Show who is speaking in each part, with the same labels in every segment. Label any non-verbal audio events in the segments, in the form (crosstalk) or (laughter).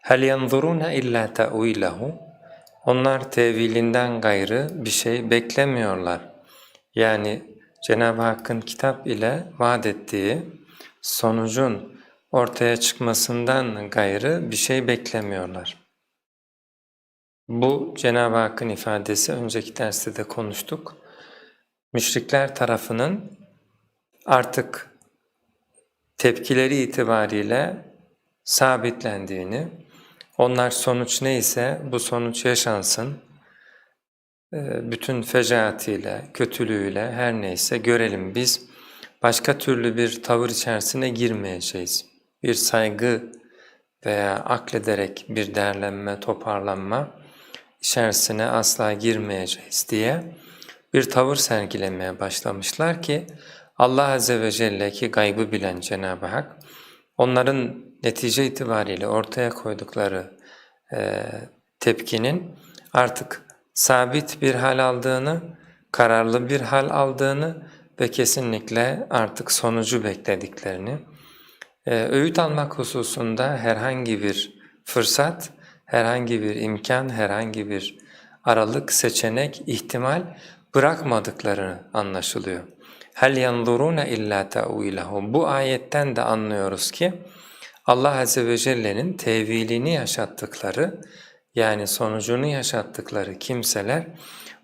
Speaker 1: Hel yanzuruna illa ta'wilehu Onlar tevilinden gayrı bir şey beklemiyorlar. Yani Cenab-ı Hakk'ın kitap ile vaat ettiği sonucun ortaya çıkmasından gayrı bir şey beklemiyorlar. Bu Cenab-ı Hakk'ın ifadesi önceki derste de konuştuk. Müşrikler tarafının artık tepkileri itibariyle sabitlendiğini, onlar sonuç neyse bu sonuç yaşansın, e, bütün fecaatiyle, kötülüğüyle her neyse görelim biz başka türlü bir tavır içerisine girmeyeceğiz. Bir saygı veya aklederek bir değerlenme, toparlanma içerisine asla girmeyeceğiz diye bir tavır sergilemeye başlamışlar ki Allah Azze ve Celle ki gaybı bilen Cenab-ı Hak onların netice itibariyle ortaya koydukları e, tepkinin artık sabit bir hal aldığını, kararlı bir hal aldığını ve kesinlikle artık sonucu beklediklerini, e, öğüt almak hususunda herhangi bir fırsat, herhangi bir imkan, herhangi bir aralık, seçenek, ihtimal bırakmadıkları anlaşılıyor. Hel yanzuruna illa ta'wilehu. Bu ayetten de anlıyoruz ki Allah Azze ve Celle'nin tevilini yaşattıkları yani sonucunu yaşattıkları kimseler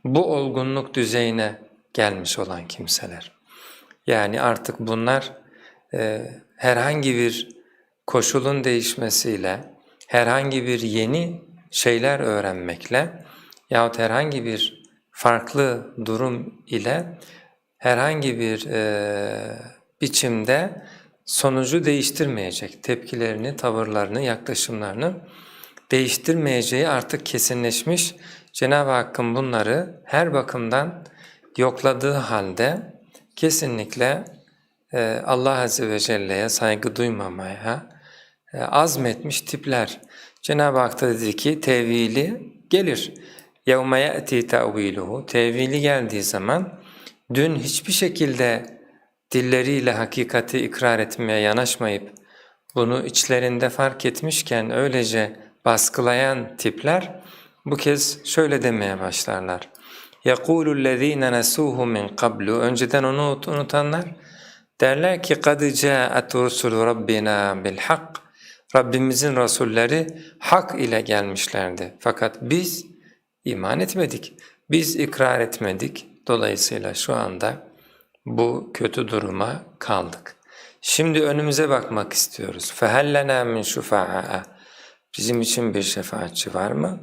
Speaker 1: bu olgunluk düzeyine gelmiş olan kimseler. Yani artık bunlar e, herhangi bir koşulun değişmesiyle, herhangi bir yeni şeyler öğrenmekle yahut herhangi bir farklı durum ile herhangi bir e, biçimde sonucu değiştirmeyecek, tepkilerini, tavırlarını, yaklaşımlarını değiştirmeyeceği artık kesinleşmiş. Cenab-ı Hakk'ın bunları her bakımdan yokladığı halde kesinlikle e, Allah Azze ve Celle'ye saygı duymamaya e, azmetmiş tipler. Cenab-ı Hak da dedi ki tevili gelir. يَوْمَ يَأْتِي تَعْوِيلُهُ Tevili geldiği zaman dün hiçbir şekilde dilleriyle hakikati ikrar etmeye yanaşmayıp bunu içlerinde fark etmişken öylece baskılayan tipler bu kez şöyle demeye başlarlar. يَقُولُ الَّذ۪ينَ نَسُوهُ مِنْ قَبْلُ Önceden onu unutanlar derler ki قَدْ جَاءَتْ رُسُلُ رَبِّنَا بِالْحَقِّ Rabbimizin Resulleri hak ile gelmişlerdi. Fakat biz iman etmedik, biz ikrar etmedik. Dolayısıyla şu anda bu kötü duruma kaldık. Şimdi önümüze bakmak istiyoruz. فَهَلَّنَا مِنْ شُفَعَاءَ Bizim için bir şefaatçi var mı?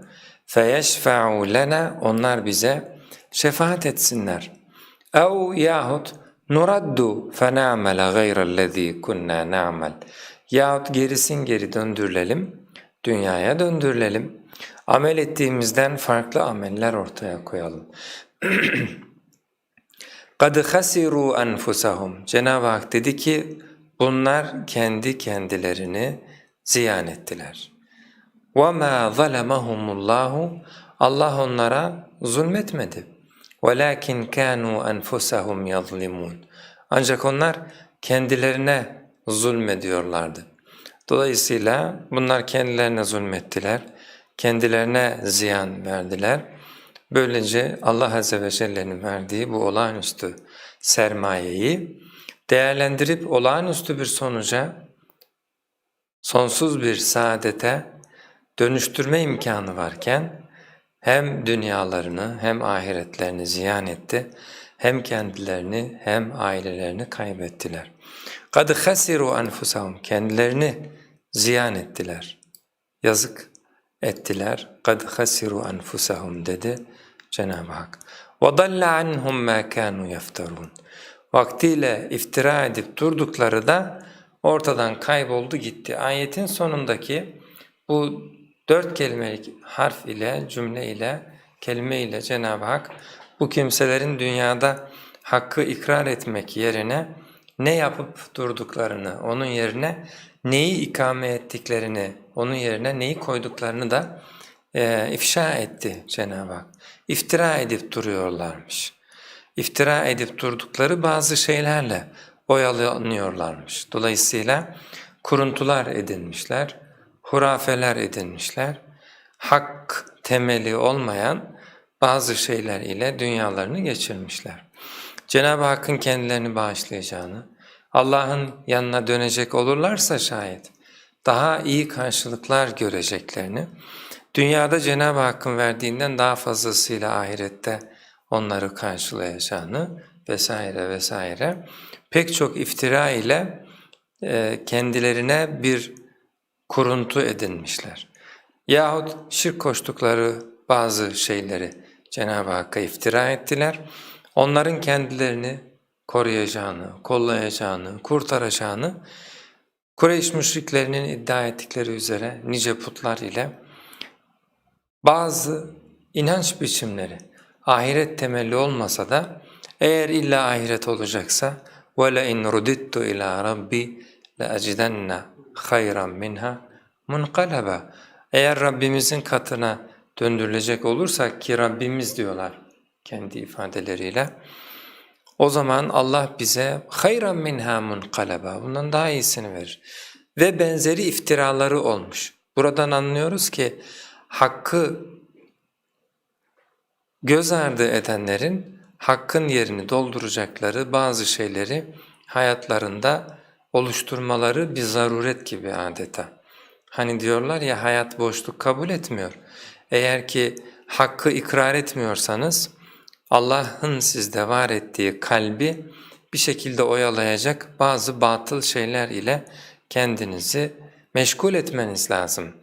Speaker 1: فَيَشْفَعُوا لَنَا Onlar bize şefaat etsinler. اَوْ yahut nuraddu فَنَعْمَلَ غَيْرَ الَّذ۪ي كُنَّا نَعْمَلْ Yahut gerisin geri döndürülelim, dünyaya döndürülelim, amel ettiğimizden farklı ameller ortaya koyalım. (clears throat) قَدْ خَسِرُوا أَنْفُسَهُمْ Cenab-ı Hak dedi ki bunlar kendi kendilerini ziyan ettiler. وَمَا ظَلَمَهُمُ اللّٰهُ Allah onlara zulmetmedi. وَلَكِنْ كَانُوا أَنْفُسَهُمْ يَظْلِمُونَ Ancak onlar kendilerine zulmediyorlardı. Dolayısıyla bunlar kendilerine zulmettiler, kendilerine ziyan verdiler. Böylece Allah Azze ve Celle'nin verdiği bu olağanüstü sermayeyi değerlendirip olağanüstü bir sonuca, sonsuz bir saadete dönüştürme imkanı varken hem dünyalarını hem ahiretlerini ziyan etti, hem kendilerini hem ailelerini kaybettiler. قَدْ خَسِرُوا أَنْفُسَهُمْ Kendilerini ziyan ettiler, yazık ettiler. قَدْ خَسِرُوا أَنْفُسَهُمْ dedi Cenab-ı Hak. وَضَلَّ عَنْهُمْ مَا كَانُوا يَفْتَرُونَ Vaktiyle iftira edip durdukları da ortadan kayboldu gitti. Ayetin sonundaki bu dört kelimelik harf ile, cümle ile, kelime ile Cenab-ı Hak bu kimselerin dünyada hakkı ikrar etmek yerine ne yapıp durduklarını, onun yerine neyi ikame ettiklerini, onun yerine neyi koyduklarını da e, ifşa etti Cenab-ı Hak. İftira edip duruyorlarmış. İftira edip durdukları bazı şeylerle oyalanıyorlarmış. Dolayısıyla kuruntular edinmişler, hurafeler edinmişler. Hak temeli olmayan bazı şeyler ile dünyalarını geçirmişler. Cenab-ı Hakk'ın kendilerini bağışlayacağını, Allah'ın yanına dönecek olurlarsa şayet daha iyi karşılıklar göreceklerini, dünyada Cenab-ı Hakk'ın verdiğinden daha fazlasıyla ahirette onları karşılayacağını vesaire vesaire pek çok iftira ile e, kendilerine bir kuruntu edinmişler. Yahut şirk koştukları bazı şeyleri Cenab-ı Hakk'a iftira ettiler. Onların kendilerini koruyacağını, kollayacağını, kurtaracağını Kureyş müşriklerinin iddia ettikleri üzere nice putlar ile bazı inanç biçimleri ahiret temelli olmasa da eğer illa ahiret olacaksa وَلَاِنْ رُدِدْتُ اِلَى رَبِّي لَاَجِدَنَّ خَيْرًا مِنْهَا مُنْقَلَبًا Eğer Rabbimizin katına döndürülecek olursak ki Rabbimiz diyorlar kendi ifadeleriyle o zaman Allah bize hayran minha munqalaba bundan daha iyisini verir. Ve benzeri iftiraları olmuş. Buradan anlıyoruz ki hakkı göz ardı edenlerin hakkın yerini dolduracakları bazı şeyleri hayatlarında oluşturmaları bir zaruret gibi adeta. Hani diyorlar ya hayat boşluk kabul etmiyor. Eğer ki hakkı ikrar etmiyorsanız Allah'ın sizde var ettiği kalbi bir şekilde oyalayacak bazı batıl şeyler ile kendinizi meşgul etmeniz lazım.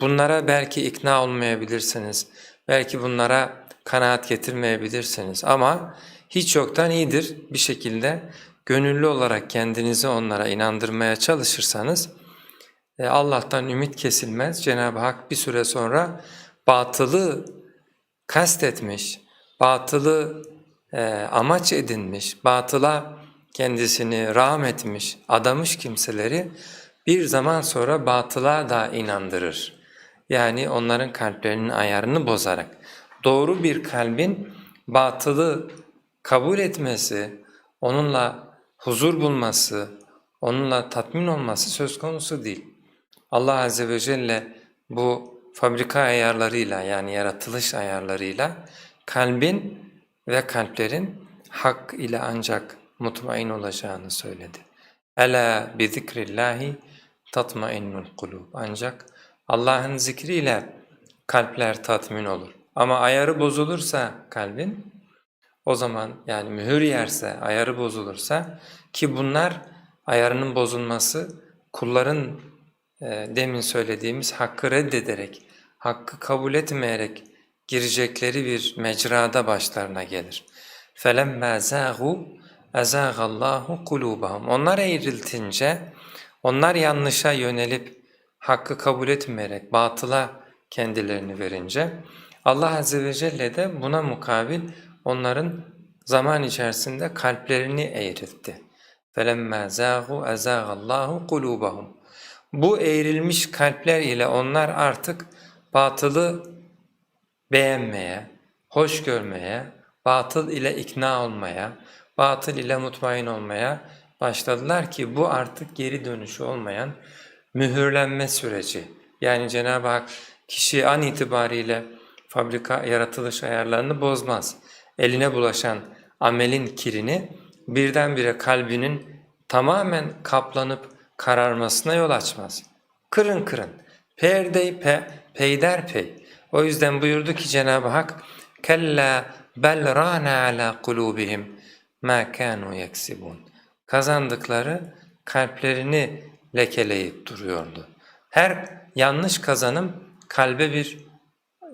Speaker 1: Bunlara belki ikna olmayabilirsiniz, belki bunlara kanaat getirmeyebilirsiniz ama hiç yoktan iyidir bir şekilde gönüllü olarak kendinizi onlara inandırmaya çalışırsanız e, Allah'tan ümit kesilmez. Cenab-ı Hak bir süre sonra batılı kastetmiş, batılı e, amaç edinmiş, batıla kendisini rağm etmiş, adamış kimseleri bir zaman sonra batıla da inandırır. Yani onların kalplerinin ayarını bozarak. Doğru bir kalbin batılı kabul etmesi, onunla huzur bulması, onunla tatmin olması söz konusu değil. Allah Azze ve Celle bu fabrika ayarlarıyla yani yaratılış ayarlarıyla kalbin ve kalplerin hak ile ancak mutmain olacağını söyledi. Ela bi zikrillahi tatmainnul kulub. Ancak Allah'ın zikriyle kalpler tatmin olur. Ama ayarı bozulursa kalbin o zaman yani mühür yerse, ayarı bozulursa ki bunlar ayarının bozulması kulların e, demin söylediğimiz hakkı reddederek, hakkı kabul etmeyerek girecekleri bir mecrada başlarına gelir. فَلَمَّا زَاغُوا اَزَاغَ اللّٰهُ قُلُوبَهُمْ Onlar eğriltince, onlar yanlışa yönelip hakkı kabul etmeyerek batıla kendilerini verince Allah Azze ve Celle de buna mukabil onların zaman içerisinde kalplerini eğriltti. فَلَمَّا زَاغُوا اَزَاغَ اللّٰهُ قُلُوبَهُمْ Bu eğrilmiş kalpler ile onlar artık batılı beğenmeye, hoş görmeye, batıl ile ikna olmaya, batıl ile mutmain olmaya başladılar ki bu artık geri dönüşü olmayan mühürlenme süreci. Yani Cenab-ı Hak kişi an itibariyle fabrika yaratılış ayarlarını bozmaz. Eline bulaşan amelin kirini birdenbire kalbinin tamamen kaplanıp kararmasına yol açmaz. Kırın kırın, perdey pe, peyderpey. O yüzden buyurdu ki Cenab-ı Hak kella bel rana ala kulubihim ma kanu yeksibun. Kazandıkları kalplerini lekeleyip duruyordu. Her yanlış kazanım kalbe bir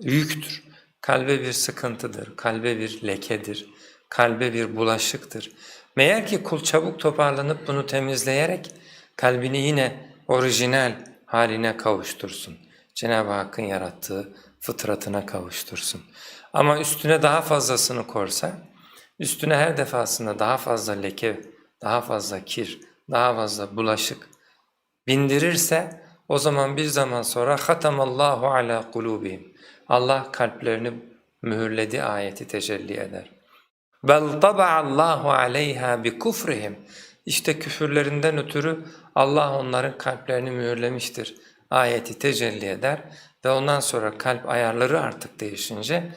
Speaker 1: yüktür. Kalbe bir sıkıntıdır, kalbe bir lekedir, kalbe bir bulaşıktır. Meğer ki kul çabuk toparlanıp bunu temizleyerek kalbini yine orijinal haline kavuştursun. Cenab-ı Hakk'ın yarattığı fıtratına kavuştursun. Ama üstüne daha fazlasını korsa, üstüne her defasında daha fazla leke, daha fazla kir, daha fazla bulaşık bindirirse o zaman bir zaman sonra hatamallahu ala kulubihim. Allah kalplerini mühürledi ayeti tecelli eder. Bel taba'allahu aleyha bi kufrihim. İşte küfürlerinden ötürü Allah onların kalplerini mühürlemiştir. ayeti tecelli eder ve ondan sonra kalp ayarları artık değişince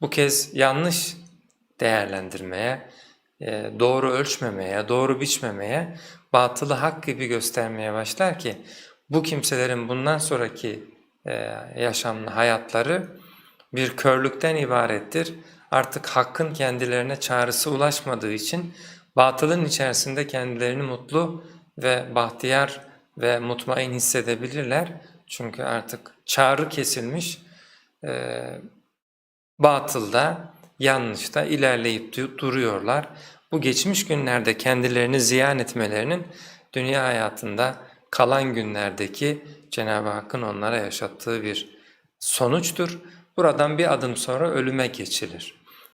Speaker 1: bu kez yanlış değerlendirmeye, doğru ölçmemeye, doğru biçmemeye, batılı hak gibi göstermeye başlar ki bu kimselerin bundan sonraki e, yaşamlı hayatları bir körlükten ibarettir. Artık hakkın kendilerine çağrısı ulaşmadığı için batılın içerisinde kendilerini mutlu ve bahtiyar ve mutmain hissedebilirler. Çünkü artık çağrı kesilmiş, e, batılda, yanlışta ilerleyip du- duruyorlar. Bu geçmiş günlerde kendilerini ziyan etmelerinin dünya hayatında kalan günlerdeki Cenab-ı Hakk'ın onlara yaşattığı bir sonuçtur. Buradan bir adım sonra ölüme geçilir.